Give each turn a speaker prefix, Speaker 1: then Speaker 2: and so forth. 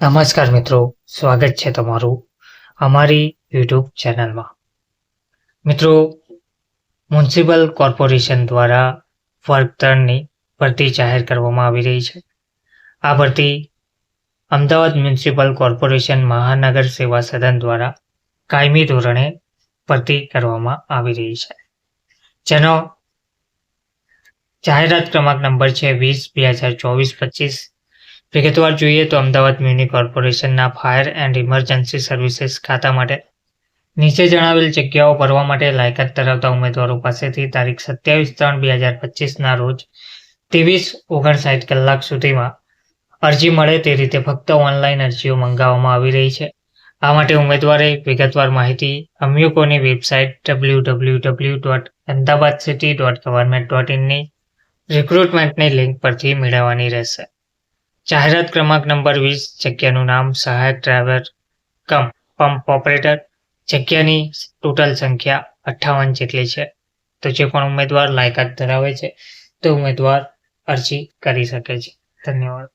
Speaker 1: નમસ્કાર મિત્રો, સ્વાગત છે તમારું અમારી યુટ્યુબ ચેનલમાં. મિત્રો, મ્યુનિસિપલ કોર્પોરેશન દ્વારા વર્ગ ત્રણની ભરતી જાહેર કરવામાં આવી રહી છે. આ ભરતી અમદાવાદ મ્યુનિસિપલ કોર્પોરેશન મહાનગર સેવા સદન દ્વારા કાયમી ધોરણે ભરતી કરવામાં આવી રહી છે. જેનો જાહેરાત ક્રમાંક નંબર છે વીસ, બે હજાર ચોવીસ, પચીસ વિગતવાર જોઈએ તો અમદાવાદ મ્યુનિ કોર્પોરેશનના ફાયર એન્ડ ઇમરજન્સી સર્વિસીસ ખાતા માટે નીચે જણાવેલ જગ્યાઓ ભરવા માટે લાયકાત ધરાવતા ઉમેદવારો પાસેથી તારીખ સત્યાવીસ ત્રણ બે હજાર પચીસના રોજ ત્રેવીસ ઓગણસાઠ કલાક સુધીમાં અરજી મળે તે રીતે ફક્ત ઓનલાઈન અરજીઓ મંગાવવામાં આવી રહી છે. આ માટે ઉમેદવારે વિગતવાર માહિતી અમ્યુકોની website W W W dot Ahmedabad city dot government dot ઇનની રિક્રુટમેન્ટની લિંક પરથી મેળવવાની રહેશે. જાહેરાત ક્રમાંક નંબર વીસ, જગ્યાનું નામ સહાયક ડ્રાઈવર કમ પંપ ઓપરેટર. જગ્યાની ટોટલ સંખ્યા અઠ્ઠાવન જેટલી છે. તો જે પણ ઉમેદવાર લાયકાત ધરાવે છે, તે ઉમેદવાર અરજી કરી શકે છે. ધન્યવાદ.